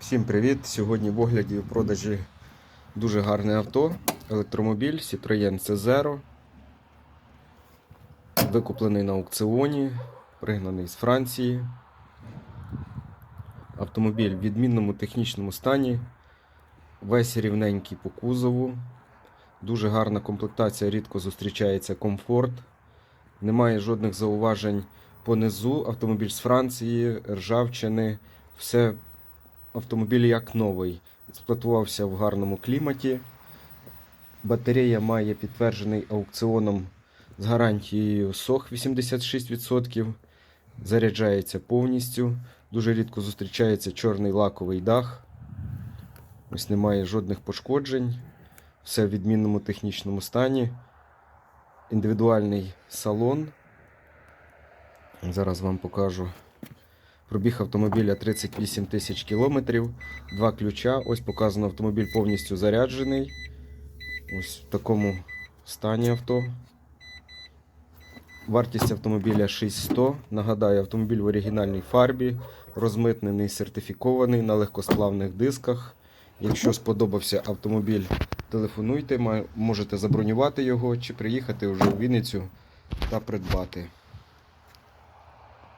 Всім привіт! Сьогодні в огляді в продажі дуже гарне авто. Електромобіль Citroën C0. Викуплений на аукціоні, пригнаний з Франції. Автомобіль в відмінному технічному стані. Весь рівненький по кузову. Дуже гарна комплектація, рідко зустрічається комфорт. Немає жодних зауважень по низу. Автомобіль з Франції, ржавчини. Все автомобіль як новий. Експлуатувався в гарному кліматі. Батарея має підтверджений аукціоном з гарантією SOH 86%. Заряджається повністю. Дуже рідко зустрічається чорний лаковий дах. Ось немає жодних пошкоджень. Все в відмінному технічному стані. Індивідуальний салон. Зараз вам покажу. Пробіг автомобіля 38 тисяч кілометрів. Два ключа. Ось показано автомобіль повністю заряджений. Ось в такому стані авто. Вартість автомобіля 6100. Нагадаю, автомобіль в оригінальній фарбі, розмитнений, сертифікований на легкосплавних дисках. Якщо сподобався автомобіль, телефонуйте, можете забронювати його чи приїхати вже у Вінницю та придбати.